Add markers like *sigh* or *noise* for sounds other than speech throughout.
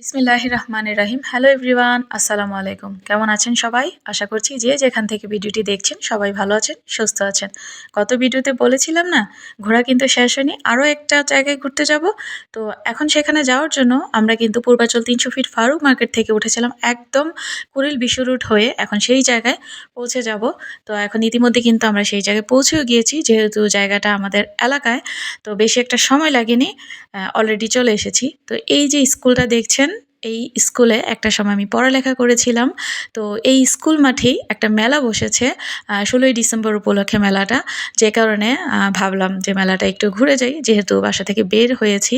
বিসমিল্লাহ রহমানের রাহিম। Hello everyone আসসালামু আলাইকুম। কেমন আছেন সবাই? আশা করছি যে যেখান থেকে ভিডিওটি দেখছেন সবাই ভালো আছেন, সুস্থ আছেন। গত ভিডিওতে বলেছিলাম না, ঘোরা কিন্তু শেষ হয়নি আরও একটা জায়গায় ঘুরতে যাব। তো এখন সেখানে যাওয়ার জন্য আমরা কিন্তু পূর্বাচল তিনশো ফিট ফারুক মার্কেট থেকে উঠেছিলাম, একদম কুড়িল বিশ্ব রুট হয়ে এখন সেই জায়গায় পৌঁছে যাব। তো এখন ইতিমধ্যে কিন্তু আমরা সেই জায়গায় পৌঁছেও গিয়েছি, যেহেতু জায়গাটা আমাদের এলাকায়। তো বেশি একটা সময় লাগেনি অলরেডি চলে এসেছি। তো এই যে স্কুলটা দেখছেন এই স্কুলে একটা সময় আমি পড়ালেখা করেছিলাম। তো এই স্কুল মাঠেই একটা মেলা বসেছে ষোলোই ডিসেম্বর উপলক্ষে মেলাটা। যে কারণে ভাবলাম যে মেলাটা একটু ঘুরে যাই, যেহেতু বাসা থেকে বের হয়েছি।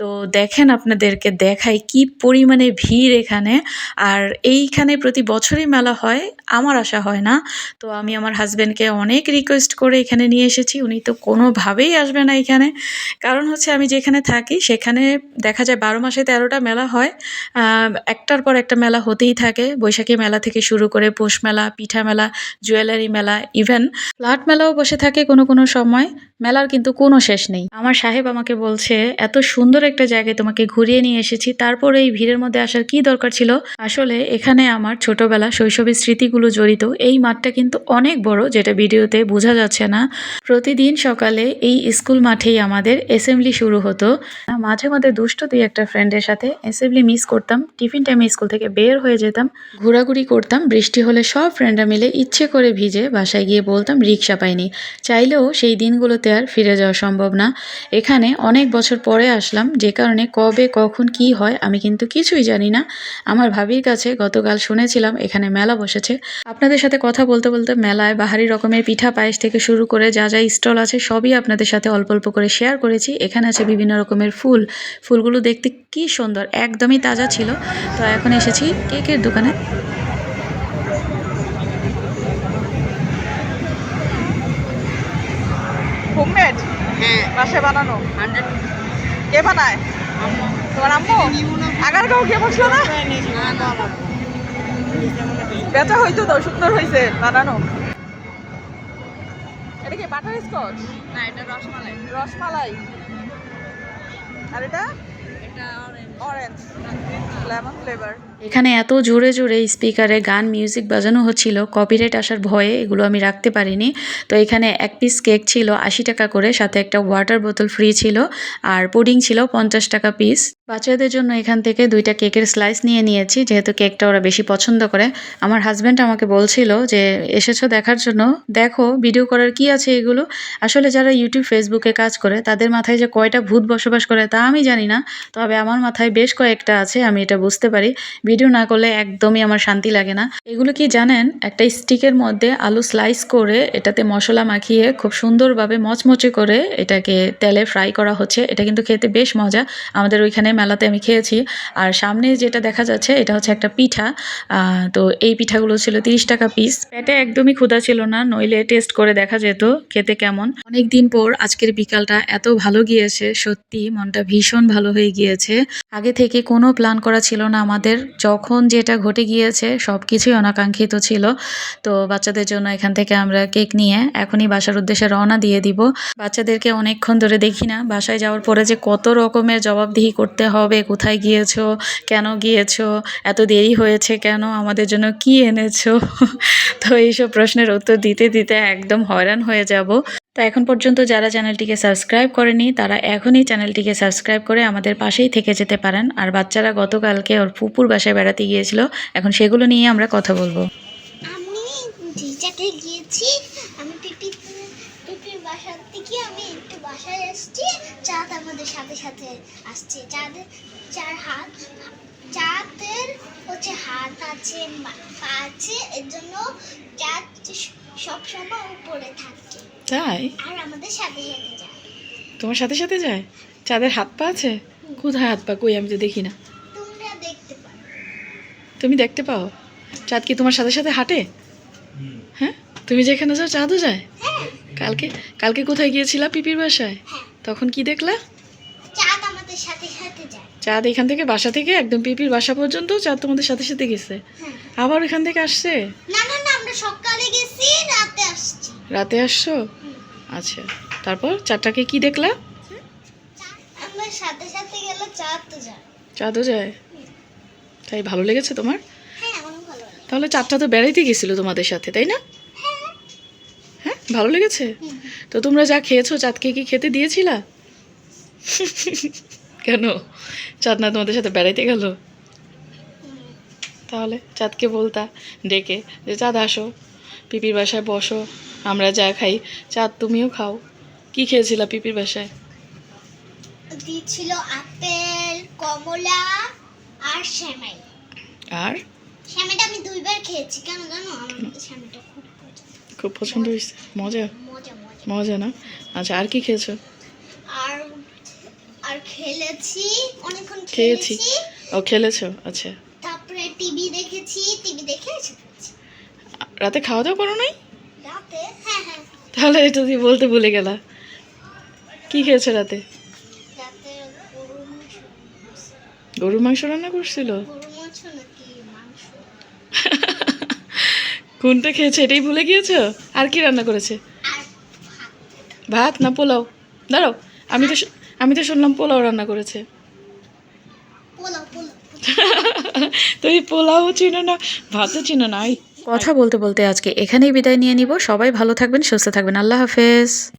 তো দেখেন আপনাদেরকে দেখাই কি পরিমাণে ভিড় এখানে। আর এইখানে প্রতি বছরই মেলা হয়, আমার আশা হয় না। তো আমি আমার হাজব্যান্ডকে অনেক রিকোয়েস্ট করে এখানে নিয়ে এসেছি, উনি তো কোনোভাবেই আসবে না এখানে। কারণ হচ্ছে আমি যেখানে থাকি, সেখানে দেখা যায় বারো মাসে তেরোটা মেলা হয়। একটার পর একটা মেলা হতেই থাকে। বৈশাখী মেলা থেকে শুরু করে পৌষ মেলা, পিঠা মেলা, জুয়েলারি মেলা ইভেন ফ্লাট মেলাও বসে থাকে কোনো কোনো সময়। মেলার কিন্তু কোনো শেষ নেই। আমার সাহেব আমাকে বলছে, এত সুন্দর একটা জায়গায় তোমাকে ঘুরিয়ে নিয়ে এসেছি। তারপরে এই ভিড়ের মধ্যে আসার কি দরকার ছিল? আসলে এখানে আমার ছোটবেলা শৈশবের স্মৃতিগুলো জড়িত। এই মাঠটা কিন্তু অনেক বড়, যেটা ভিডিওতে বোঝা যাচ্ছে না। প্রতিদিন সকালে এই স্কুল মাঠেই আমাদের অ্যাসেম্বলি শুরু হতো। মাঝে মাঝে দুষ্ট দুই একটা ফ্রেন্ডের সাথে অ্যাসেম্বলি মিস করতাম, টিফিন টাইমে স্কুল থেকে বের হয়ে যেতাম, ঘোরাঘুরি করতাম, বৃষ্টি হলে সব ফ্রেন্ডরা মিলে ইচ্ছে করে ভিজে বাসায় গিয়ে বলতাম, রিক্সা পাইনি। চাইলেও সেই দিনগুলোতে আর ফিরে যাওয়া সম্ভব না। এখানে অনেক বছর পরে আসলাম, যে কারণে কবে, কখন, কি হয় আমি কিন্তু কিছুই জানি না। আমার ভাবির কাছে গতকাল শুনেছিলাম, এখানে মেলা বসেছে। আপনাদের সাথে কথা বলতে বলতে মেলায় বাহারি রকমের পিঠা, পায়েস থেকে শুরু করে যা যা স্টল আছে, সবই আপনাদের সাথে অল্প অল্প করে শেয়ার করেছি। এখানে আছে বিভিন্ন রকমের ফুল। ফুলগুলো দেখতে কি সুন্দর একদমই তাজা ছিল। তো এখন এসেছি কেকের দোকানে। হোমমেড হ্যাঁ। বাসায় বানানো? কে বানায়? তোমার আম্মু? আগারগাঁও কে বসল না? বেচা হইতো তো সুন্দর হয়েছে বানানো। এটা কি বাটার স্কচ না এটা রসমালাই। রসমালাই। আর এটা? এটা অরেঞ্জ লেমন ফ্লেভার এখানে এত জোরে জোরে স্পিকারে গান মিউজিক বাজানো হচ্ছিল কপিরাইট আসার ভয়ে এগুলো আমি রাখতে পারিনি। তো এখানে এক পিস কেক ছিল, আশি টাকা করে, সাথে একটা ওয়াটার বোতল ফ্রি ছিল, আর পুডিং ছিল পঞ্চাশ টাকা পিস বাচ্চাদের জন্য এখান থেকে দুইটা কেকের স্লাইস নিয়ে নিয়েছি, যেহেতু কেকটা ওরা বেশি পছন্দ করে। আমার হাজব্যান্ড আমাকে বলছিল যে, এসেছ দেখার জন্য? দেখো ভিডিও করার কি আছে এগুলো? আসলে যারা ইউটিউব ফেসবুকে কাজ করে, তাদের মাথায় যে কয়টা ভূত বসবাস করে তা আমি জানি না। তবে আমার মাথায় বেশ কয়েকটা আছে, আমি এটা বুঝতে পারি। ভিডিও না করলে একদমই আমার শান্তি লাগে না। এগুলো কি জানেন? একটা স্টিকের মধ্যে আলু স্লাইস করে এটাতে মশলা মাখিয়ে খুব সুন্দরভাবে মচমচে করে এটাকে তেলে ফ্রাই করা হচ্ছে। এটা কিন্তু খেতে বেশ মজা। আমাদের ওইখানে মেলাতে আমি খেয়েছি। আর সামনে যেটা দেখা যাচ্ছে, এটা হচ্ছে একটা পিঠা। তো এই পিঠাগুলো ছিল তিরিশ টাকা পিস পেটে একদমই ক্ষুধা ছিল না, নইলে টেস্ট করে দেখা যেত খেতে কেমন। অনেক দিন পর আজকের বিকালটা এত ভালো গিয়েছে, সত্যি মনটা ভীষণ ভালো হয়ে গিয়েছে। আগে থেকে কোনো প্ল্যান করা ছিল না আমাদের। যখন যেটা ঘটে গিয়েছে সব কিছুই অনাকাঙ্ক্ষিত ছিল। তো বাচ্চাদের জন্য এখান থেকে আমরা কেক নিয়ে এখনই বাসার উদ্দেশ্যে রওনা দিয়ে দিব। বাচ্চাদেরকে অনেকক্ষণ ধরে দেখি না। বাসায় যাওয়ার পরে যে কত রকমের জবাবদিহি করতে হবে, কোথায় গিয়েছো, কেন গিয়েছো, এত দেরি হয়েছে কেন, আমাদের জন্য কি এনেছো? *laughs* তো এইসব প্রশ্নের উত্তর দিতে দিতে একদম হয়রান হয়ে যাব। তো এখন পর্যন্ত যারা চ্যানেলটিকে সাবস্ক্রাইব করেনি, তারা এখনই চ্যানেলটিকে সাবস্ক্রাইব করে আমাদের পাশেই থেকে যেতে পারেন। আর বাচ্চারা গতকালকে ওর ফুপুর বাসায় বেড়াতে গিয়েছিল। এখন সেগুলো নিয়ে আমরা কথা বলব। আমি গিয়েছি। আমি পিপি বাসার থেকে আমি একটু বাসায় আসছি। চাঁদ আমাদের সাথে সাথে আসছে। চার হাত, চাঁদের হচ্ছে হাত আছে, পা আছে। এর জন্য চাঁদ সবসময় উপরে থাকে। তাই? আর আমাদের সাথে সাথে যায়। তোমার সাথে সাথে যায়? চাঁদের হাত পা আছে? কোথায় হাত পা? কই? আমি তো দেখি না। তুমি দেখতে পাও? চাঁদ কি তোমার সাথে সাথে হাঁটে? হ্যাঁ? তুমি যেখানে যাও চাঁদও যায়? হ্যাঁ। কালকে কালকে কোথায় গিয়েছিলা পিপির বাসায়? হ্যাঁ। তখন কি দেখলা? চাঁদ আমাদের সাথে সাথে যায়। চাঁদ এখান থেকে বাসা থেকে একদম পিপির বাসা পর্যন্ত চাঁদ তোমাদের সাথে সাথে গেছে। হ্যাঁ। আবার এখান থেকে আসছে? না না না আমরা সকালে গেছি রাতে আসছি। রাতে আসছো? আচ্ছা তারপর চারটাকে কি দেখলা? সাথে সাথে গেলে চাঁদ তো যায়। চাঁদও যায়? তাই ভালো লেগেছে তোমার? হ্যাঁ তাহলে চারটা তো বেড়াইতে গেছিল তোমাদের সাথে তাই না? হ্যাঁ ভালো লেগেছে? তো তোমরা যা খেয়েছো চাঁদকে কি খেতে দিয়েছিলা? কেন? চাঁদ না তোমাদের সাথে বেড়াইতে গেল? তাহলে চাঁদকে বলতা ডেকে যে চাঁদ আসো। পিপির বাসায় বসো আমরা যা খাই। চাঁদ তুমিও খাও। কি খেয়েছিলা পিপির বাসায়? দিয়েছিল আপেল কমলা আর শ্যামাই আর? শ্যামাইটা আমি দুইবার খেয়েছি কেন জানো? আমার শ্যামাইটা খুব পছন্দ। খুব পছন্দ হয়েছে? মজা? মজা মজা। মজা না? আচ্ছা আর কি খেয়েছো? আর আর খেলেছি অনেকক্ষণ খেয়েছি। ও খেলেছো? আচ্ছা। তারপরে টিভি দেখেছি টিভি দেখে এসে পড়েছি রাতে খাওয়া দাওয়া করো নাই? হ্যাঁ হ্যাঁ। তাহলে এটা দিয়ে বলতে ভুলে গেলা। কি খেয়েছো রাতে? গরুর মাংস। রান্না করছিল? *laughs* কোনটা খেয়েছে এটাই ভুলে গিয়েছো? আর কি রান্না করেছে? ভাত। না পোলাও? দাঁড়াও আমি তো আমি তো শুনলাম পোলাও রান্না করেছে। *laughs* তুমি পোলাও চিনো না ভাতও চিনো না কথা বলতে বলতে আজকে এখানেই বিদায় নিয়ে নিব। সবাই ভালো থাকবেন, সুস্থ থাকবেন। আল্লাহ হাফেজ।